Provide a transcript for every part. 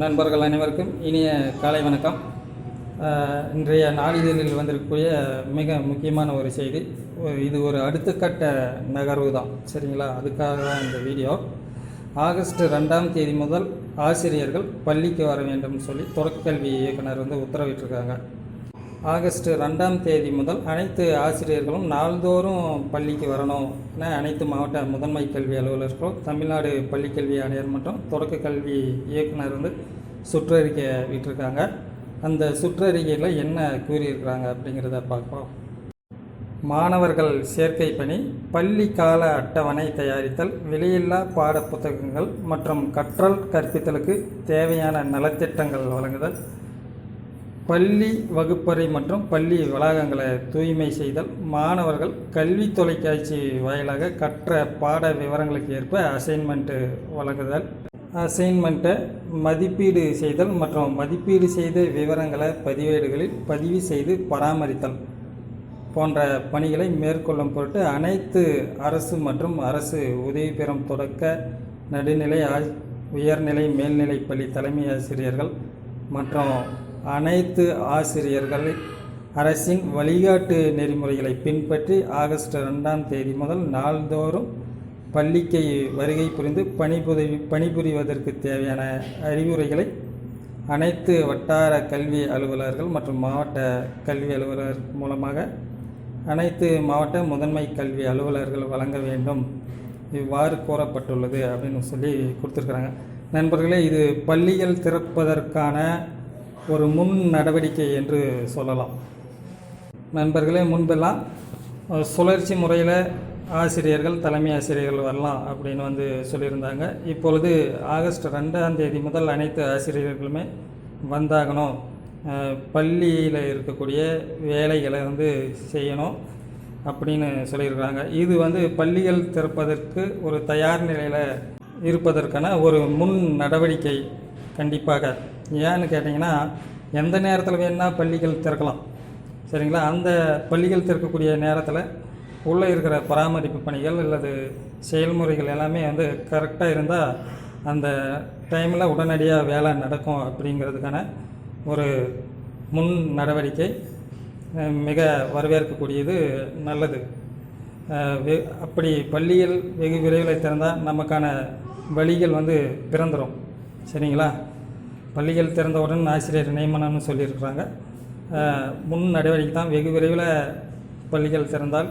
நண்பர்கள் அனைவருக்கும் இனிய காலை வணக்கம். இன்றைய நாளிதழில் வந்திருக்கக்கூடிய மிக முக்கியமான ஒரு செய்தி. இது ஒரு அடுத்த கட்ட நகர்வு தான். சரிங்களா? அதுக்காக தான் இந்த வீடியோ. ஆகஸ்ட் ரெண்டாம் தேதி முதல் ஆசிரியர்கள் பள்ளிக்கு வர வேண்டும் சொல்லி தொடக்கக்கல்வி இயக்குனர் வந்து உத்தரவிட்டிருக்காங்க. ஆகஸ்ட் ரெண்டாம் தேதி முதல் அனைத்து ஆசிரியர்களும் நாள்தோறும் பள்ளிக்கு வரணும் என அனைத்து மாவட்ட முதன்மை கல்வி அலுவலர்களும் தமிழ்நாடு பள்ளிக்கல்வி ஆணையர் மற்றும் தொடக்க கல்வி இயக்குனர் வந்து சுற்றறிக்கை விட்டிருக்காங்க. அந்த சுற்றறிக்கையில் என்ன கூறியிருக்கிறாங்க அப்படிங்கிறத பார்ப்போம். மாணவர்கள் சேர்க்கை பணி பள்ளி கால அட்டவணை தயாரித்தல் விலையில்லா பாடப்புத்தகங்கள் மற்றும் கற்றல் கற்பித்தலுக்கு தேவையான நலத்திட்டங்கள் வழங்குதல் பள்ளி வகுப்பறை மற்றும் பள்ளி வளாகங்களை தூய்மை செய்தல் மாணவர்கள் கல்வி தொலைக்காட்சி வாயிலாக கற்ற பாட விவரங்களுக்கு ஏற்ப அசைன்மெண்ட்டு வழங்குதல். அசைன்மெண்ட்டை மதிப்பீடு செய்தல் மற்றும் மதிப்பீடு செய்த விவரங்களை பதிவேடுகளில் பதிவு செய்து பராமரித்தல் போன்ற பணிகளை மேற்கொள்ளும் பொருட்டு அனைத்து அரசு மற்றும் அரசு உதவி பெறும் தொடக்க நடுநிலை ஆ- உயர்நிலை மேல்நிலை பள்ளி தலைமை ஆசிரியர்கள் மற்றும் அனைத்து ஆசிரியர்கள் அரசின் வழிகாட்டு நெறிமுறைகளை பின்பற்றி ஆகஸ்ட் ரெண்டாம் தேதி முதல் நாள்தோறும் பள்ளிக்கு வருகை புரிந்து பணிபுரி பணிபுரிவதற்கு தேவையான அறிவுரைகளை அனைத்து வட்டார கல்வி அலுவலர்கள் மற்றும் மாவட்ட கல்வி அலுவலர் மூலமாக அனைத்து மாவட்ட முதன்மை கல்வி அலுவலர்கள் வழங்க வேண்டும். இவ்வாறு கோரப்பட்டுள்ளது அப்படின்னு சொல்லி கொடுத்துருக்குறாங்க. நண்பர்களே இது பள்ளிகள் திறப்பதற்கான ஒரு முன் நடவடிக்கை என்று சொல்லலாம். நண்பர்களே முன்பெல்லாம் சுழற்சி முறையில் ஆசிரியர்கள் தலைமை ஆசிரியர்கள் வரலாம் அப்படின்னு வந்து சொல்லியிருந்தாங்க. இப்பொழுது ஆகஸ்ட் ரெண்டாம் தேதி முதல் அனைத்து ஆசிரியர்களுமே வந்தாகணும். பள்ளியில் இருக்கக்கூடிய வேலைகளை வந்து செய்யணும் அப்படின்னு சொல்லியிருக்கிறாங்க இது வந்து பள்ளிகள் திறப்பதற்கு ஒரு தயார் நிலையில் இருப்பதற்கான ஒரு முன் நடவடிக்கை கண்டிப்பாக. ஏன்னு கேட்டிங்கன்னா எந்த நேரத்தில் வேணால் பள்ளிகள் திறக்கலாம். சரிங்களா? அந்த பள்ளிகள் திறக்கக்கூடிய நேரத்தில் உள்ளே இருக்கிற பராமரிப்பு பணிகள் அல்லது செயல்முறைகள் எல்லாமே வந்து கரெக்டாக இருந்தால் அந்த டைமில் உடனடியாக வேலை நடக்கும் அப்படிங்கிறதுக்கான ஒரு முன் நடவடிக்கை மிக வரவேற்கக்கூடியது நல்லது. வெ- அப்படி பள்ளிகள் வெகு விரைவில் திறந்தால் நமக்கான வழிகள் வந்து பிறந்துடும் சரிங்களா? பள்ளிகள் திறந்தவுடன் ஆசிரியர் நியமனம்னு சொல்லியிருக்கிறாங்க. முன் நடவடிக்கை தான் வெகு விரைவில் பள்ளிகள் திறந்தால்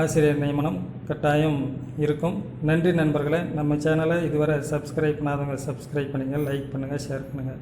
ஆசிரியர் நியமனம் கட்டாயம் இருக்கும். நன்றி நண்பர்களே. நம்ம சேனலை இதுவரை சப்ஸ்கிரைப் பண்ணாதவங்க சப்ஸ்கிரைப் பண்ணுங்கள் லைக் பண்ணுங்கள் ஷேர் பண்ணுங்கள்